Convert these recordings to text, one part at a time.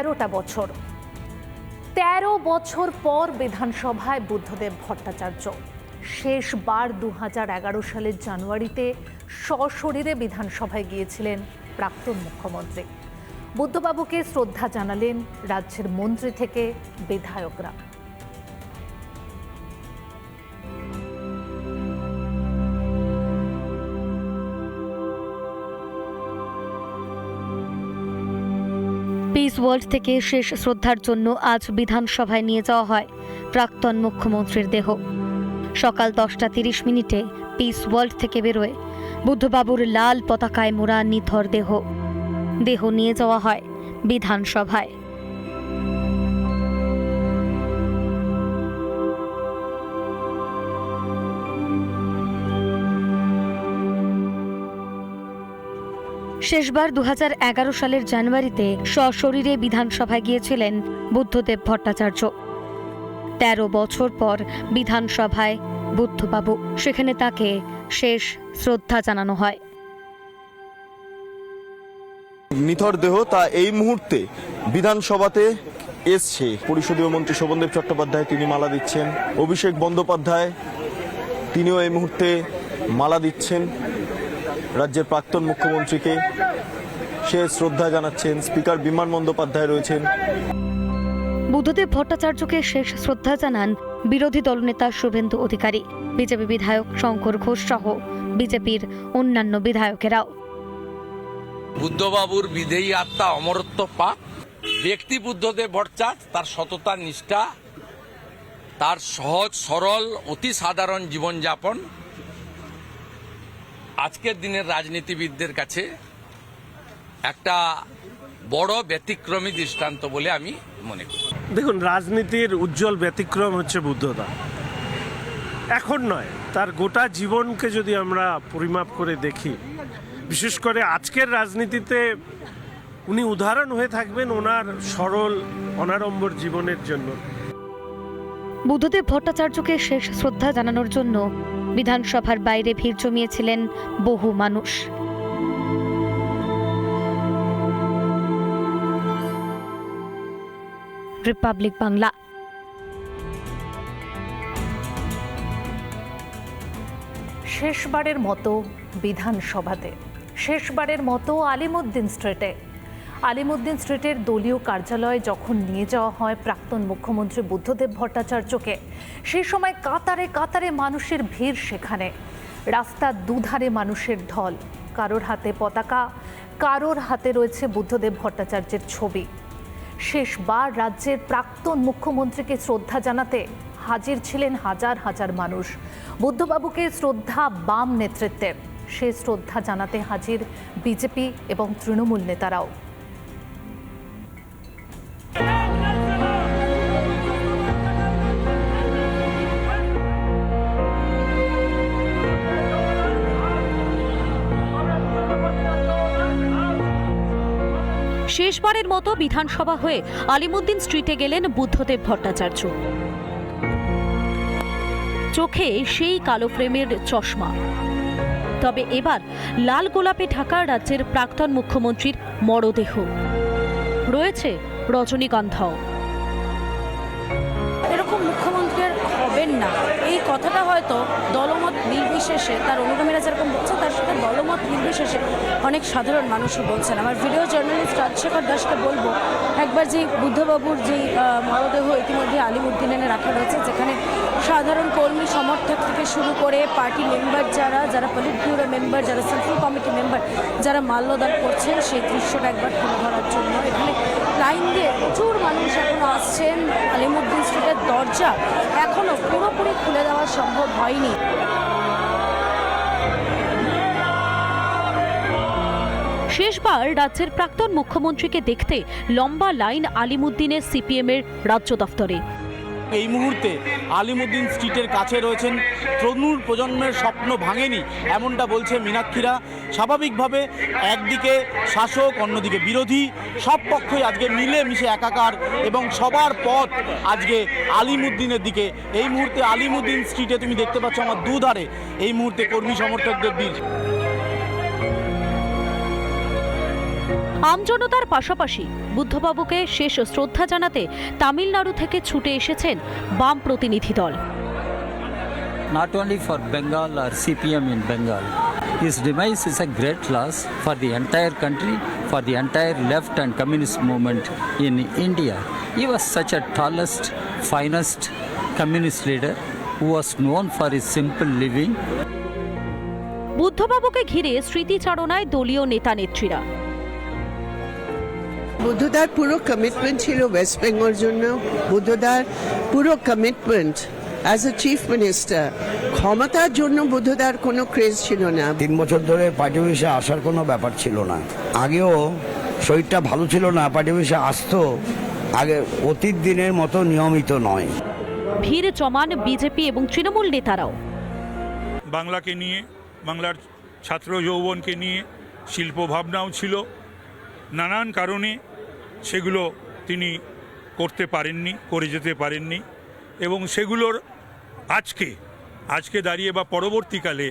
তেরোটা বছর। তেরো বছর পর বিধানসভায় বুদ্ধদেব ভট্টাচার্য। শেষবার দু এগারো সালের জানুয়ারিতে সশরীরে বিধানসভায় গিয়েছিলেন প্রাক্তন মুখ্যমন্ত্রী। বুদ্ধবাবুকে শ্রদ্ধা জানালেন রাজ্যের মন্ত্রী থেকে বিধায়করা। পিস ওয়ার্ল্ড থেকে শেষ শ্রদ্ধার জন্য আজ বিধানসভায় নিয়ে যাওয়া হয় প্রাক্তন মুখ্যমন্ত্রীর দেহ। সকাল দশটা তিরিশ মিনিটে পিস ওয়ার্ল্ড থেকে বেরোয় বুদ্ধবাবুর লাল পতাকায় মোড়া নিথর দেহ। দেহ নিয়ে যাওয়া হয় বিধানসভায়। শেষবার দু হাজার এগারো সালের জানুয়ারিতে সশরীরে বিধানসভায় গিয়েছিলেন বুদ্ধদেব ভট্টাচার্য। তেরো বছর পর বিধানসভায় বুদ্ধবাবু, সেখানে তাকে শেষ শ্রদ্ধা জানানো হয়। নিথর দেহ তা এই মুহূর্তে বিধানসভাতে এসছে। পরিষদীয় মন্ত্রী শোভনদেব চট্টোপাধ্যায় তিনি মালা দিচ্ছেন। অভিষেক বন্দ্যোপাধ্যায় তিনিও এই মুহূর্তে মালা দিচ্ছেন। রাজ্যের প্রাক্তন মুখ্যমন্ত্রীকে সে শ্রদ্ধা জানাচ্ছেন। স্পিকার বিমান বন্দ্যোপাধ্যায় রয়েছেন। বুদ্ধদেব ভট্টাচার্যকে শেষ শ্রদ্ধা জানান বিরোধী দলনেতা শুভেন্দু অধিকারী। বিজেপি বিধায়ক শঙ্কর ঘোষ সহ বিজেপির অন্যান্য বিধায়কেরাও। বুদ্ধবাবুর বিধেয়ী আত্মা অমরত্ব পাক। ব্যক্তি বুদ্ধদেব ভট্টাচার্য তার সততা নিষ্ঠা তার সহজ সরল অতি সাধারণ জীবনযাপন আজকের দিনের রাজনীতিবিদদের কাছে একটা বড় ব্যতিক্রমী দৃষ্টান্ত বলে আমি মনে করি। দেখুন রাজনীতির উজ্জ্বল ব্যতিক্রম হচ্ছে বুদ্ধদা এখন নয় তার গোটা জীবনকে যদি আমরা পরিমাপ করে দেখি বিশেষ করে আজকের রাজনীতিতে উনি উদাহরণ হয়ে থাকবেন ওনার সরল অনাড়ম্বর জীবনের জন্য। বুদ্ধদেব ভট্টাচার্যকে শেষ শ্রদ্ধা জানানোর জন্য বিধানসভার বাইরে ভিড় জমিয়েছিলেন বহু মানুষ। রিপাবলিক বাংলা। শেষবারের মতো বিধানসভাতে, শেষবারের মতো আলিমুদ্দিন স্ট্রিটে আলিমুদ্দিন স্ট্রিটের দলীয় কার্যালয়ে যখন নিয়ে যাওয়া হয় প্রাক্তন মুখ্যমন্ত্রী বুদ্ধদেব ভট্টাচার্যকে, সেই সময় কাতারে কাতারে মানুষের ভিড় সেখানে। রাস্তার দুধারে মানুষের ঢল। কারোর হাতে পতাকা, কারোর হাতে রয়েছে বুদ্ধদেব ভট্টাচার্যের ছবি। শেষবার রাজ্যের প্রাক্তন মুখ্যমন্ত্রীকে শ্রদ্ধা জানাতে হাজির ছিলেন হাজার হাজার মানুষ। বুদ্ধবাবুকে শ্রদ্ধা বাম নেতৃত্বের। সে শ্রদ্ধা জানাতে হাজির বিজেপি এবং তৃণমূল নেতারাও। শেষবারের মতো বিধানসভা হয়ে আলিমুদ্দিন স্ট্রিটে গেলেন বুদ্ধদেব ভট্টাচার্য। চোখে সেই কালো ফ্রেমের চশমা। তবে এবার লাল গোলাপে ঢাকা রাজ্যের প্রাক্তন মুখ্যমন্ত্রীর মরদেহ। রয়েছে রজনীগন্ধাও। এরকম মুখ্যমন্ত্রী আর হবেন না। কথাটা হয়তো দলমত নির্বিশেষে, তার অনুগামীরা যেরকম বলছে, তার সাথে দলমত নির্বিশেষে অনেক সাধারণ মানুষও বলছেন। আমার ভিডিও জার্নালিস্ট রাজশেখর দাসকে বলব, একবার যে বুদ্ধবাবুর যে মরদেহ ইতিমধ্যে আলিমুদ্দিনে রাখা রয়েছে যেখানে সাধারণ কর্মী সমর্থক থেকে শুরু করে পার্টি মেম্বার যারা যারা পলিট ব্যুরো মেম্বার যারা সেন্ট্রাল কমিটি মেম্বার যারা মাল্যদান করছেন, সেই দৃশ্যটা একবার তুলে ধরার জন্য। এখানে লাইন দিয়ে প্রচুর মানুষ এখনও আসছেন। আলিমুদ্দিন স্ট্রিটের দরজা এখনও পুরোপুরি খুলে দেওয়া সম্ভব হয়নি। শেষবার রাজ্যের প্রাক্তন মুখ্যমন্ত্রীকে দেখতে লম্বা লাইন আলিমুদ্দিনের সিপিএমের রাজ্য দফতরে। এই মুহূর্তে আলিমুদ্দিন স্ট্রিটের কাছে রয়েছেন। তরুণ প্রজন্মের স্বপ্ন ভাঙেনি, এমনটা বলছে মীনাক্ষীরা। স্বাভাবিকভাবে একদিকে শাসক, অন্যদিকে বিরোধী। সব পক্ষই আজকে মিলে মিশে একাকার এবং সবার পথ আজকে আলিমুদ্দিনের দিকে। এই মুহূর্তে আলিমুদ্দিন স্ট্রিটে তুমি দেখতে পাচ্ছ আমার দুধারে। এই মুহূর্তে কর্মী সমর্থকদের ভিড়। আমজনতার পাশাপাশি বুদ্ধবাবুকে শেষ শ্রদ্ধা জানাতে তামিলনাড়ু থেকে ছুটে এসেছেন বাম প্রতিনিধি দল। Not only for Bengal R CPM in Bengal his demise is a great loss for the entire country for the entire left and communist movement in India he was such a tallest finest communist leader who was known for his simple living বুদ্ধবাবুকে ঘিরে স্মৃতিচারণায় দলীয় নেতা নেত্রীরা বুদ্ধদার পুরো commitment ছিল West Bengal জন্য। বুদ্ধদার পুরো commitment as a chief minister ক্ষমতার জন্য বুদ্ধদার কোনো ক্রেজ ছিল না। তিন বছর ধরে পার্টি অফিসে আসার কোনো ব্যাপার ছিল না। আগেও শরীরটা ভালো ছিল না পার্টি অফিসে আসতো আগে অতীত দিনের মতো নিয়মিত নয়। ভিড় জমান বিজেপি এবং তৃণমূল নেতারাও। বাংলাকে নিয়ে বাংলার ছাত্র যৌবনকে নিয়ে শিল্প ভাবনাও ছিল। নানান কারণে সেগুলো তিনি করতে পারেননি, করে যেতে পারেননি এবং সেগুলোর আজকে আজকে দাঁড়িয়ে বা পরবর্তীকালে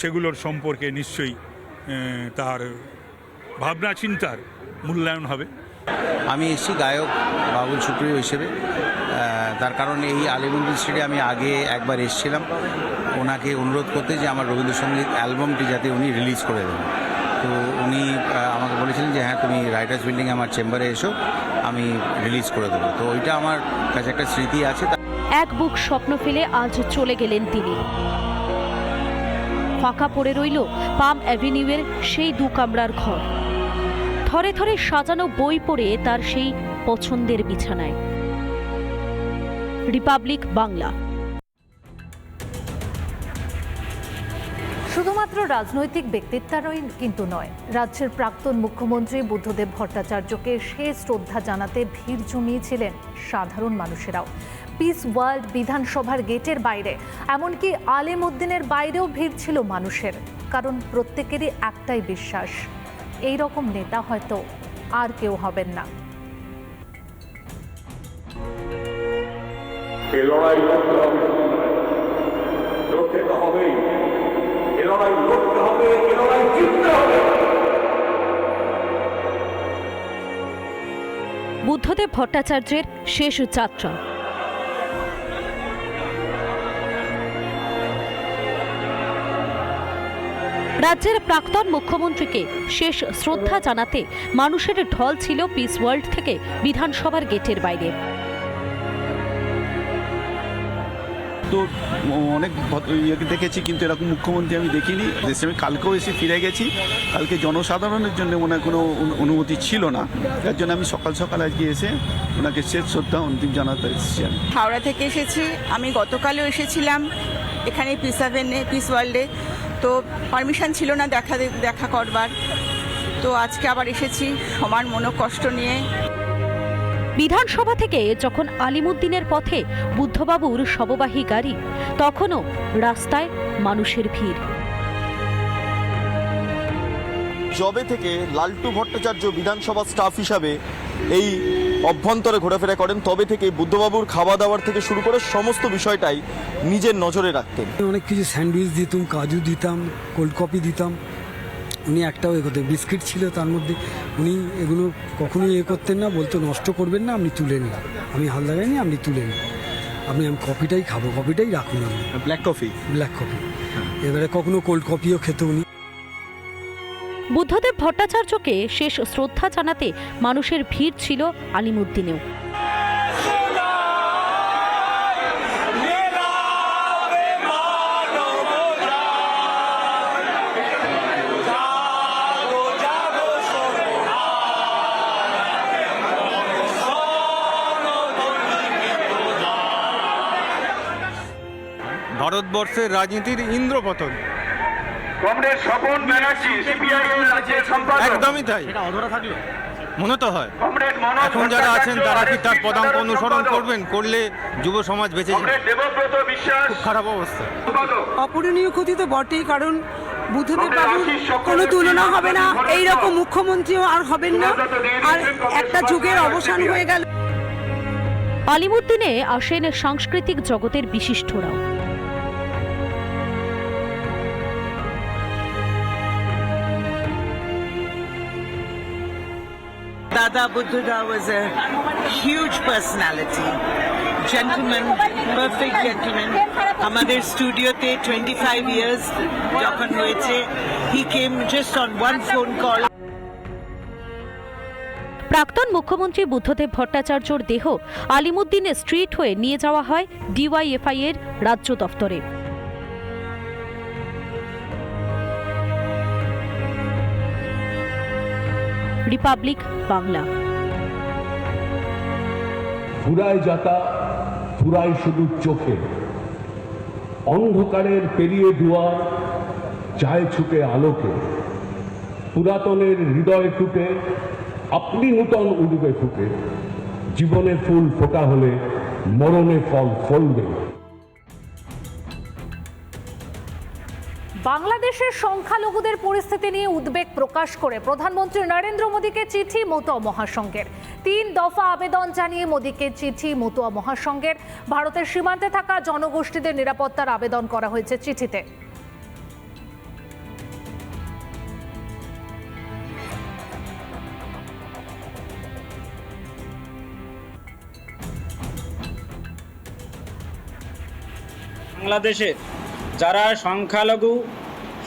সেগুলোর সম্পর্কে নিশ্চয়ই তার ভাবনা চিন্তার মূল্যায়ন হবে। আমি এসেছি গায়ক বাবুল সুপ্রিয় হিসেবে। তার কারণ এই আলিমন্দির স্ট্রিটে আমি আগে একবার এসেছিলাম। ওনাকে অনুরোধ করতে যে আমার রবীন্দ্রসঙ্গীত অ্যালবামটি যাতে উনি রিলিজ করে দেন। তো উনি আমাকে বলেছিলেন যে হ্যাঁ তুমি রাইটার্স বিল্ডিংয়ে আমার চেম্বারে এসো, আমি রিলিজ করে দেবো। তো ওইটা আমার কাছে একটা স্মৃতি আছে এক বুক স্বপ্ন ফেলে আজ চলে গেলেন তিনি। ফাঁকা পড়ে রইল পাম অ্যাভিনিউয়ের সেই দু কামরার ঘর। থরে থরে সাজানো বই পড়ে তার সেই পছন্দের বিছানায়। রিপাবলিক বাংলা। শুধুমাত্র রাজনৈতিক ব্যক্তিত্বারই কিন্তু নয়। রাজ্যের প্রাক্তন মুখ্যমন্ত্রী বুদ্ধদেব ভট্টাচার্যকে সে শ্রদ্ধা জানাতে ভিড় জমিয়েছিলেন সাধারণ মানুষেরাও। পিস ওয়ার্ল্ড বিধানসভার গেটের বাইরে, এমনকি আলেম উদ্দিনের বাইরেও ভিড় ছিল মানুষের, কারণ প্রত্যেকেরই একটাই বিশ্বাস, এই রকম নেতা হয়তো আর কেউ হবেন না। লড়াই হবেই। লড়াই হবে, এ লড়াই জিততে হবে। বুদ্ধদেব ভট্টাচার্যের শেষ যাত্রা রাজ্যের প্রাক্তন মুখ্যমন্ত্রীকে শেষ শ্রদ্ধা জানাতে মানুষের ঢল ছিল পিস ওয়ার্ল্ড থেকে বিধানসভার গেটের বাইরে। তো অনেক ইয়েকে দেখেছি, কিন্তু এরকম মুখ্যমন্ত্রী আমি দেখিনি। দেশে আমি কালকেও এসে ফিরে গেছি। কালকে জনসাধারণের জন্য ওনার কোনো অনু- অনুমতি ছিল না। যার জন্য আমি সকাল সকাল আজকে এসে ওনাকে শেষ শ্রদ্ধা অন্তিম জানাতে এসেছি আমি। হাওড়া থেকে এসেছি। আমি গতকালও এসেছিলাম এখানে পিস সেভেনে পিস ওয়ার্ল্ডে তো পারমিশন ছিল না দেখা দেখা করবার। তো আজকে আবার এসেছি সমান মনো কষ্ট নিয়ে। বিধানসভা থেকে যখন আলিমুদ্দিনের পথে বুদ্ধবাবুর শববাহী গাড়ি তখনও রাস্তায় মানুষের ভিড়। জবে থেকে লালটু ভট্টাচার্য বিধানসভা স্টাফ হিসাবে এই অভ্যন্তরে ঘোরাফেরা করেন তবে থেকে বুদ্ধবাবুর খাওয়া দাওয়ার থেকে শুরু করে সমস্ত বিষয়টাই নিজের নজরে রাখতেন। অনেক কিছু স্যান্ডউইচ দিতাম কাজু দিতাম কোল্ড কফি দিতাম। উনি একটাও এ করতেন বিস্কিট ছিল তার মধ্যে। উনি এগুলো কখনোই এ করতেন না বলতো নষ্ট করবেন না আপনি তুলে নিন। আমি হাল লাগাইনি আপনি তুলে নিন। আপনি আমি কফিটাই খাব কফিটাই রাখুন আপনি ব্ল্যাক কফি ব্ল্যাক কফি এবারে কখনো কোল্ড কফিও খেত উনি। বুদ্ধদেব ভট্টাচার্যকে শেষ শ্রদ্ধা জানাতে মানুষের ভিড় ছিল আলিমুদ্দিনেও। ভারতবর্ষের রাজনীতির ইন্দ্রপতন। কমরেড স্বপন ব্যানার্জি সিপিআই এর রাজ্যের সম্পাদক। একদমই তাই। মনে তো হয়। এখন যারা আছেন তারা কি তার পদাঙ্ক অনুসরণ করবেন? করলে যুব সমাজ বেঁচে যাবে। কমরেড দেবব্রত বিশ্বাস খারাপ অবস্থা। অপূরণীয় ক্ষতি তো বটেই কারণ বুদ্ধদেব বাবুর কোনো তুলনা হবে না। এই রকম মুখ্যমন্ত্রীও আর হবেন না। আর একটা যুগের অবসান হয়ে গেল। আলিমুদ্দিনে আসেন সাংস্কৃতিক জগতের বিশিষ্টরাও। Dada Buddha was a huge personality. Gentleman, perfect gentleman. Twenty five years যখন হয়েছে he came just on one phone call প্রাক্তন মুখ্যমন্ত্রী বুদ্ধদেব ভট্টাচার্যর দেহ আলিমুদ্দিনে স্ট্রিট হয়ে নিয়ে যাওয়া হয় ডিওয়াইএফআই এর রাজ্য দফতরে রিপাবলিক বাংলা ফুরায় যাতা, ফুরায় শুধু চোখে। অন্ধকারের পেরিয়ে দুয়ার চায় ছুটে আলোকে। পুরাতনের হৃদয় টুটে আপনি নূতন উড়বে ফুটে। জীবনে ফুল ফোটা হলে, মরণে ফল ফলবে। বাংলাদেশের সংখ্যালঘুদের পরিস্থিতি নিয়ে উদ্বেগ প্রকাশ করে প্রধানমন্ত্রী নরেন্দ্র মোদীকে চিঠি মতুয়া মহাসংঘের। তিন দফা আবেদন জানিয়ে মোদীকে চিঠি মতুয়া মহাসংঘের। ভারতের সীমান্তে থাকা জনগোষ্ঠীদের নিরাপত্তার আবেদন করা হয়েছে চিঠিতে। বাংলাদেশের যারা সংখ্যালঘু,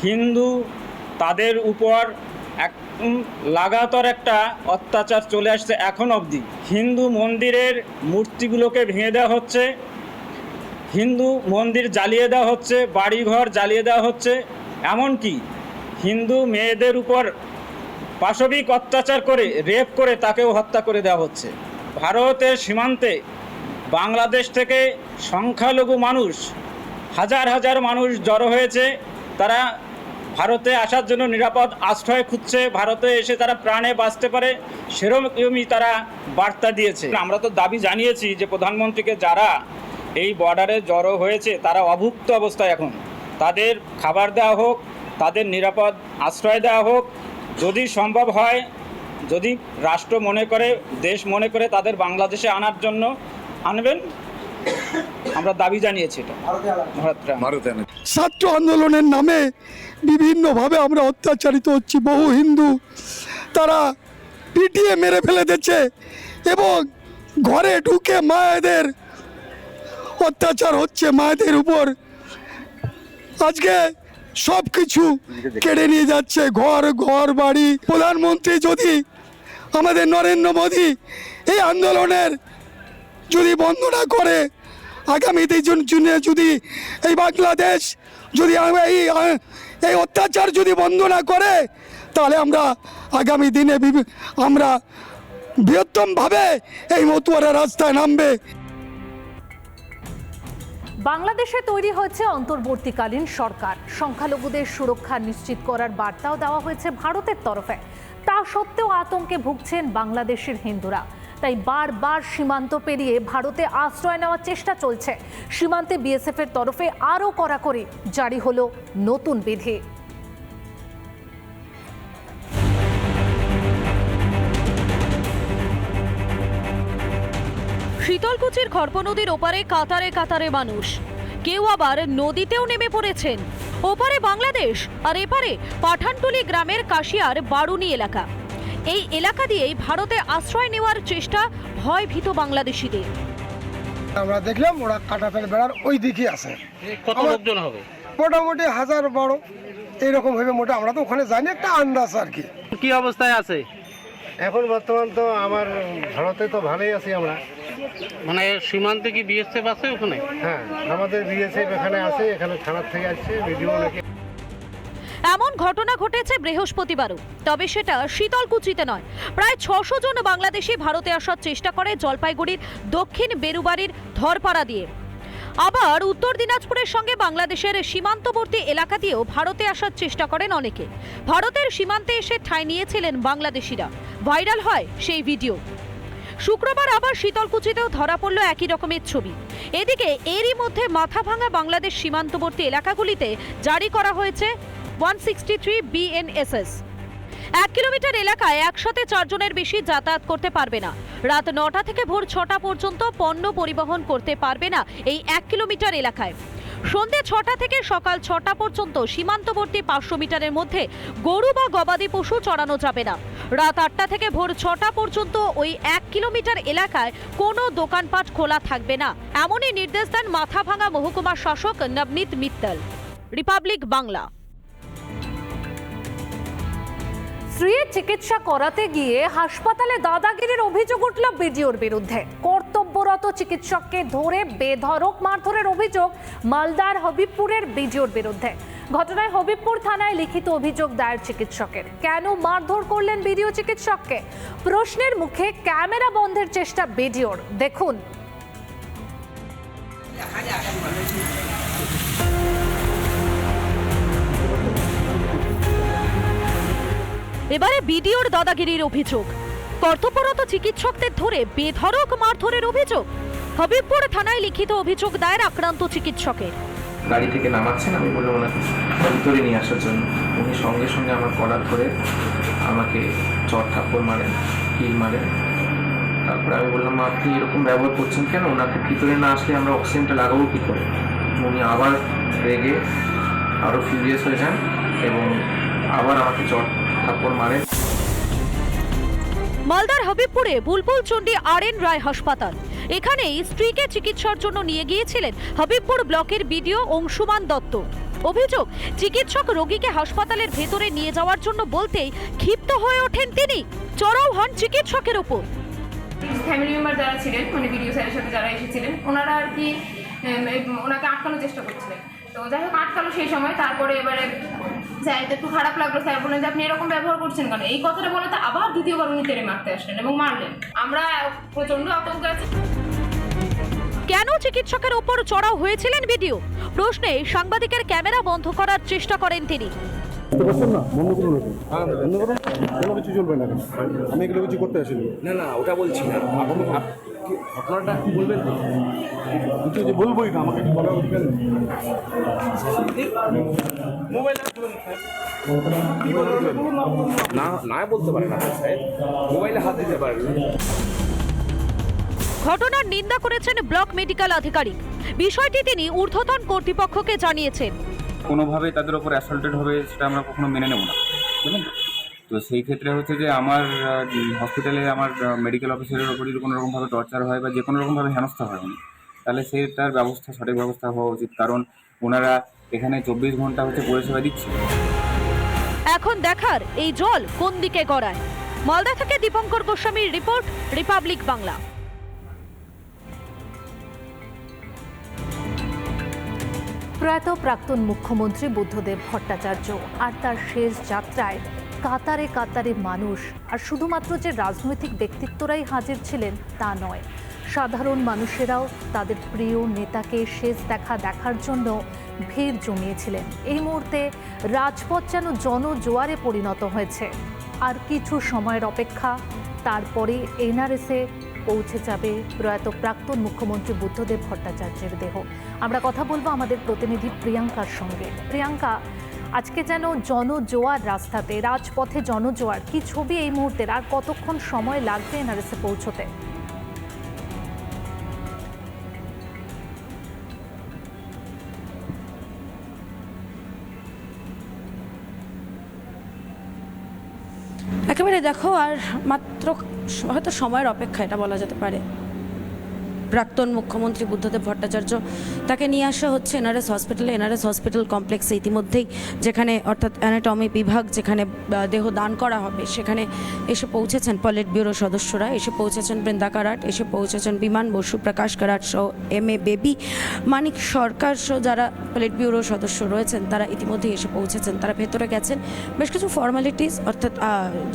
হিন্দু, তাদের উপর এক লাগাতার একটা অত্যাচার চলে আসছে এখন অবধি। হিন্দু মন্দিরের মূর্তিগুলোকে ভেঙে দেওয়া হচ্ছে, হিন্দু মন্দির জ্বালিয়ে দেওয়া হচ্ছে, বাড়িঘর জ্বালিয়ে দেওয়া হচ্ছে, এমনকি হিন্দু মেয়েদের উপর পাশবিক অত্যাচার করে, রেপ করে তাকেও হত্যা করে দেওয়া হচ্ছে। ভারতের সীমান্তে বাংলাদেশ থেকে সংখ্যালঘু মানুষ হাজার হাজার মানুষ জড়ো হয়েছে। তারা ভারতে আসার জন্য নিরাপদ আশ্রয় খুঁজছে। ভারতে এসে তারা প্রাণে বাঁচতে পারে, সেরকমই তারা বার্তা দিয়েছে। আমরা তো দাবি জানিয়েছি যে প্রধানমন্ত্রীকে যারা এই বর্ডারে জড়ো হয়েছে, তারা অভুক্ত অবস্থায় এখন। তাদের খাবার দেওয়া হোক, তাদের নিরাপদ আশ্রয় দেওয়া হোক, যদি সম্ভব হয়, যদি রাষ্ট্র মনে করে, দেশ মনে করে তাদের বাংলাদেশে আনার জন্য আনবেন। আমরা দাবি জানিয়েছি এটা। ভারতে ভারতে ছাত্র আন্দোলনের নামে বিভিন্নভাবে আমরা অত্যাচারিত হচ্ছি বহু হিন্দু। তারা পিটিয়ে মেরে ফেলে দিচ্ছে এবং ঘরে ঢুকে মায়েদের অত্যাচার হচ্ছে মায়েদের উপর। আজকে সব কিছু কেড়ে নিয়ে যাচ্ছে ঘর ঘর বাড়ি। প্রধানমন্ত্রী যদি আমাদের নরেন্দ্র মোদী এই আন্দোলনের যদি বন্ধ না করে আগামীতে জুনে যদি এই বাংলাদেশ যদি এই এই অত্যাচার যদি বন্ধ না করে, তাহলে আমরা আগামী দিনে আমরা বৃহত্তমভাবে এই মতুয়ারা রাস্তায় নামবে। বাংলাদেশে তৈরি হয়েছে অন্তর্বর্তীকালীন সরকার। সংখ্যালঘুদের সুরক্ষা নিশ্চিত করার বার্তাও দেওয়া হয়েছে ভারতের তরফে। তা সত্ত্বেও আতঙ্কে ভুগছেন বাংলাদেশের হিন্দুরা। তাই বারবার সীমান্ত পেরিয়ে ভারতে আশ্রয় নেওয়ার চেষ্টা চলছে। সীমান্তে বিএসএফ এর তরফে আরও কড়াকড়ি, জারি হলো নতুন বিধি। শীতলকুচির খড়প নদীর ওপারে কাতারে কাতারে মানুষ। কেউ আবার নদীতেও নেমে পড়েছেন। ওপারে বাংলাদেশ আর এপারে পাঠানটুলি গ্রামের কাশিয়ার বারুনি এলাকা। এই এলাকা দিয়েই ভারতে আশ্রয় নেওয়ার চেষ্টা ভয়ভীত বাংলাদেশিদের। আমরা দেখলাম ওরা কাটা ফেলে বেড়ার ওই দিকে আছে কত লোকজন হবে? মোটামুটি হাজার বড়। এইরকম হবে মোটা আমরা তো ওখানে জানি একটা আন্দাজ আর কি। কি অবস্থায় আছে? এখন বর্তমান তো আমার ভারতে তো ভালোই আছি আমরা। মানে সীমান্তে কি বিএসএফ আছে ওখানে? হ্যাঁ আমাদের বিএসএফ এখানে আছে এখানে থানার থেকে আসছে ভিডিও নাকি এমন ঘটনা ঘটেছে বৃহস্পতিবারও। তবে সেটা শীতলকুচিতে নয়। প্রায় ছশো জন বাংলাদেশি ভারতে আসার চেষ্টা করে জলপাইগুড়ির দক্ষিণ বেরুবাড়ির ধরপাড়া দিয়ে। আবার উত্তর দিনাজপুরের সঙ্গে বাংলাদেশের সীমান্তবর্তী এলাকা দিয়েও ভারতে আসার চেষ্টা করেন অনেকে। ভারতের সীমান্তে এসে ঠাঁই নিয়েছিলেন বাংলাদেশিরা। ভাইরাল হয় সেই ভিডিও। শুক্রবার আবার শীতলকুচিতেও ধরা পড়ল একই রকমের ছবি। এদিকে এরই মধ্যে মাথা ভাঙা বাংলাদেশ সীমান্তবর্তী এলাকাগুলিতে জারি করা হয়েছে ওয়ান সিক্সটি থ্রি বিএনএসএস এক কিলোমিটার এলাকায় একসাথে চারজনের বেশি যাতায়াত করতে পারবে না। রাত নটা থেকে ভোর ছটা পর্যন্ত পণ্য পরিবহন করতে পারবে না এই এক কিলোমিটার এলাকায়। সন্ধে ছটা থেকে সকাল ছটা পর্যন্ত সীমান্তবর্তী পাঁচশো মিটারের মধ্যে গরু বা গবাদি পশু চড়ানো যাবে না। রাত আটটা থেকে ভোর ছটা পর্যন্ত ওই এক কিলোমিটার এলাকায় কোনো দোকানপাট খোলা থাকবে না। এমনই নির্দেশ দেন মাথাভাঙা মহকুমা শাসক নবনীত মিত্তল। রিপাবলিক বাংলা। স্ত্রীর চিকিৎসা করাতে গিয়ে হাসপাতালে দাদাগিরির অভিযোগ উঠল বিডিওর বিরুদ্ধে। কর্তব্যরত চিকিৎসককে ধরে বেধড়ক মারধরের অভিযোগ মালদার হবিবপুরের বিডিওর বিরুদ্ধে। ঘটনায় হবিবপুর থানায় লিখিত অভিযোগ দায়ের চিকিৎসকের। কেন মারধর করলেন বিডিও চিকিৎসককে? প্রশ্নের মুখে ক্যামেরা বন্ধের চেষ্টা বিডিওর। দেখুন। এবারে বিডিওর দাদাগিরির অভিযোগ। কর্তব্যরত চিকিৎসকদের ধরে বেধড়ক মারধরের অভিযোগ। হবিবপুর থানায় লিখিত অভিযোগ দায়ের আক্রান্ত চিকিৎসকের। গাড়ি থেকে নামাচ্ছেন আমি বললাম, ওনাকে ভিতরে নিয়ে আসার জন্য। উনি সঙ্গে সঙ্গে আমার কলার ধরে আমাকে চট থাপ্পড় মারেন, কিল মারেন। তারপরে আমি বললাম আপনি এরকম ব্যবহার করছেন কেন? ওনাকে ভিতরে না আসলে আমরা অক্সিজেনটা লাগাবো কী করে? উনি আবার রেগে আরও ফিউরিয়াস হয়ে যান এবং আবার আমাকে চট থাপ্পড় মারেন। মালদার হবিবপুরে Bulbul Chandi R N Roy hospital. এখানেই স্ত্রীকে চিকিৎসার জন্য নিয়ে গিয়েছিলেন হবিবপুর ব্লকের বিডিও অংশুমান দত্ত। অভিযোগ চিকিৎসক রোগীকে হাসপাতালের ভেতরে নিয়ে যাওয়ার জন্য বলতেই ক্ষিপ্ত হয়ে ওঠেন তিনি। চড়াও হন চিকিৎসকের ওপর। ফ্যামিলি মেম্বার যারা ছিলেন মানে ভিডিও স্যারের সাথে যারা এসেছিলেন ওনারা আর কি ওনাকে আটকানোর চেষ্টা করছিলেন। তো যাই হোক, আটকালো সেই সময়। তারপরে এবারে স্যার একটু খারাপ লাগল। স্যার বললেন যে, আপনি এরকম ব্যবহার করছেন কেন? এই কথাটা বলে তো আবার দ্বিতীয়বার উনি তেড়ে মারতে আসলেন এবং মারলেন। আমরা প্রচণ্ড আতঙ্ক আছি। কেন চিকিৎসকের ওপর চড়াও হয়েছিলেন ভিডিও প্রশ্নে সাংবাদিকের ক্যামেরা বন্ধ করার চেষ্টা করেন তিনি। না বন্ধ করুন বন্ধ করুন কোনো কিছু চলবে না আমি এগুলো কিছু করতে আসিনি। না না ওটা বলছি না। ঘটনাটা বলবেন কিছু যে বলবোই না আমাকে। বলা অধিকার নেই। না না বলতে পারেন আপনি সাহেব মোবাইলে হাত দিতে পারেন ঘটনার নিন্দা করেছেন ব্লক মেডিকেল আধিকারিক। বিষয়টি তিনি ঊর্ধ্বতন কর্তৃপক্ষকে জানিয়েছেন। কোনোভাবে তাদের ওপর অ্যাসল্টেড হবে সেটা আমরা কখনো মেনে নেব না, বুঝলেন? তো? সেই ক্ষেত্রে হচ্ছে যে আমার হসপিটালে আমার মেডিকেল অফিসারের ওপর যদি কোনো রকমভাবে টর্চার হয় বা যে কোনো রকমভাবে হেনস্থা হয় উনি, তাহলে সে তার ব্যবস্থা, সঠিক ব্যবস্থা হওয়া উচিত। কারণ ওনারা এখানে চব্বিশ ঘণ্টা হচ্ছে পরিষেবা দিচ্ছে। এখন দেখার এই জল কোন দিকে গড়ায়? মালদা থেকে দীপঙ্কর গোস্বামীর রিপোর্ট রিপাবলিক বাংলা প্রয়াত প্রাক্তন মুখ্যমন্ত্রী বুদ্ধদেব ভট্টাচার্য আর তার শেষ যাত্রায় কাতারে কাতারে মানুষ, আর শুধুমাত্র যে রাজনৈতিক ব্যক্তিত্বরাই হাজির ছিলেন তা নয়। সাধারণ মানুষেরাও তাদের প্রিয় নেতাকে শেষ দেখা দেখার জন্য ভিড় জমিয়েছিলেন। এই মুহূর্তে রাজপথ যেন জনজোয়ারে পরিণত হয়েছে। আর কিছু সময়ের অপেক্ষা, তারপরে এনআরএসে পৌঁছে যাবে প্রয়াত প্রাক্তন মুখ্যমন্ত্রী বুদ্ধদেব ভট্টাচার্যের দেহ। আমরা কথা বলব আমাদের প্রতিনিধি প্রিয়াঙ্কার সঙ্গে। প্রিয়াঙ্কা, আজকে যেন জনজোয়ার রাস্তাতে, রাজপথে জনজোয়ার, কি ছবি এই মুহূর্তের? আর কতক্ষণ সময় লাগবে এনআরএসে পৌঁছতে? একেবারে দেখো, আর মাত্র হয়তো সময়ের অপেক্ষা এটা বলা যেতে পারে। প্রাক্তন মুখ্যমন্ত্রী বুদ্ধদেব ভট্টাচার্য, তাকে নিয়ে আসা হচ্ছে এনআরএস হসপিটালে। এনআরএস হসপিটাল কমপ্লেক্সে ইতিমধ্যেই যেখানে অর্থাৎ অ্যানাটমি বিভাগ যেখানে দেহ দান করা হবে, সেখানে এসে পৌঁছেছেন পলিট ব্যুরো সদস্যরা। এসে পৌঁছেছেন বৃন্দা কারাট, এসে পৌঁছেছেন বিমান, বসু প্রকাশ কারাট সহ এম এ বেবি, মানিক সরকার সহ যারা পলিট ব্যুরো সদস্য রয়েছেন, তারা ইতিমধ্যেই এসে পৌঁছেছেন। তারা ভেতরে গেছেন। বেশ কিছু ফর্মালিটিস অর্থাৎ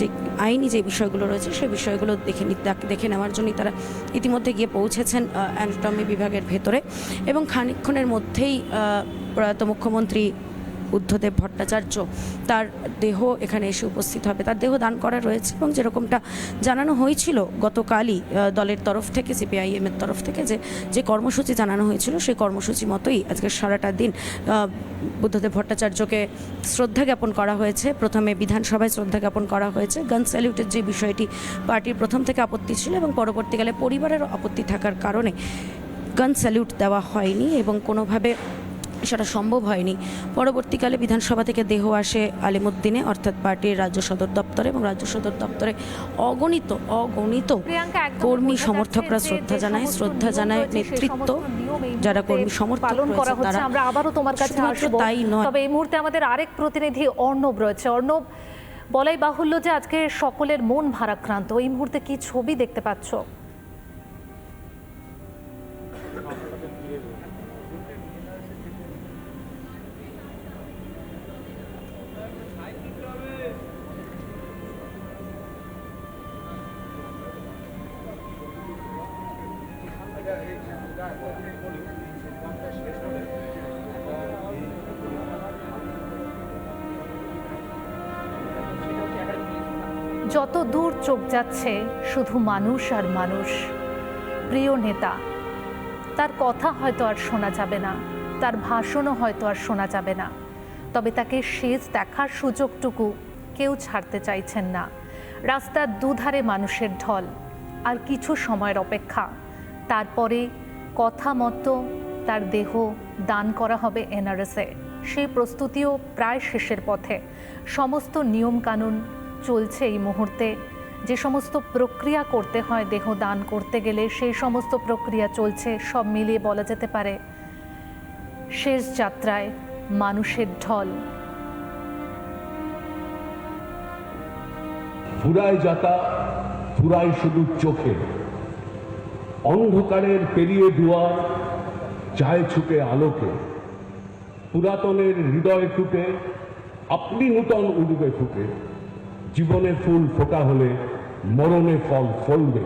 যে আইনি যে বিষয়গুলো রয়েছে সেই বিষয়গুলো দেখে দেখে নেওয়ার জন্যই তারা ইতিমধ্যে গিয়ে পৌঁছেছেন। অ্যানাটমি বিভাগের ভেতরে এবং খানিক্ষণের মধ্যেই প্রয়াত মুখ্যমন্ত্রী বুদ্ধদেব ভট্টাচার্য, তার দেহ এখানে এসে উপস্থিত হবে। তার দেহ দান করা রয়েছে এবং যেরকমটা জানানো হয়েছিল গতকালই দলের তরফ থেকে, সিপিআইএম এর তরফ থেকে যে যে কর্মসূচি জানানো হয়েছিল, সেই কর্মসূচি মতোই আজকে সারাটা দিন বুদ্ধদেব ভট্টাচার্যকে শ্রদ্ধা জ্ঞাপন করা হয়েছে। প্রথমে বিধানসভায় শ্রদ্ধা জ্ঞাপন করা হয়েছে। গান স্যালিউটের যে বিষয়টি, পার্টির প্রথম থেকে আপত্তি ছিল এবং পরবর্তীকালে পরিবারের আপত্তি থাকার কারণে গান স্যালিউট দেওয়া হয়নি এবং কোনোভাবে সেটা সম্ভব হয়নি। পরবর্তীকালে বিধানসভা থেকে দেহ আসে আলিমুদ্দিনে অর্থাৎ পার্টির রাজ্য সদর দপ্তরে এবং রাজ্য সদর দপ্তরে অগণিত অগণিত কর্মী সমর্থকরা শ্রদ্ধা জানায় শ্রদ্ধা জানায় নেতৃত্ব যারা কর্মী সমর্থক পালন করা হচ্ছে আমরা আবারও তোমার কাছে আসব। তাই নয়। তবে এই মুহূর্তে আমাদের আরেক প্রতিনিধি অর্ণব রয়েছে। অর্ণব বলাই বাহুল্য যে আজকে সকলের মন ভারাক্রান্ত। এই মুহূর্তে কি ছবি দেখতে পাচ্ছ? যাচ্ছে শুধু মানুষ আর মানুষ। প্রিয় নেতা, তার কথা হয়তো আর শোনা যাবে না, তার ভাষণও হয়তো আর শোনা যাবে না। তবে তাকে শেষ দেখার সুযোগটুকু কেউ ছাড়তে চাইছেন না। রাস্তার দুধারে মানুষের ঢল, আর কিছু সময়ের অপেক্ষা। তারপরে কথা মতো তার দেহ দান করা হবে এনআরএসে। সেই প্রস্তুতিও প্রায় শেষের পথে। সমস্ত নিয়মকানুন চলছে এই মুহূর্তে। যে সমস্ত প্রক্রিয়া করতে হয়, দেহ দান করতে গেলে সেই সমস্ত প্রক্রিয়া চলছে, সব মিলিয়ে বলা যেতে পারে শেষ যাত্রায় মানুষের ঢল। ফুরায় যাতা ফুরায় শুধু চোখে। অন্ধকারের পেরিয়ে দুয়ার চায় ছুটে আলোকে। পুরাতনের হৃদয় টুটে আপনি নূতন উড়বে ফুটে। জীবনে ফুল ফোটা হলে মরণে ফল ফলবে।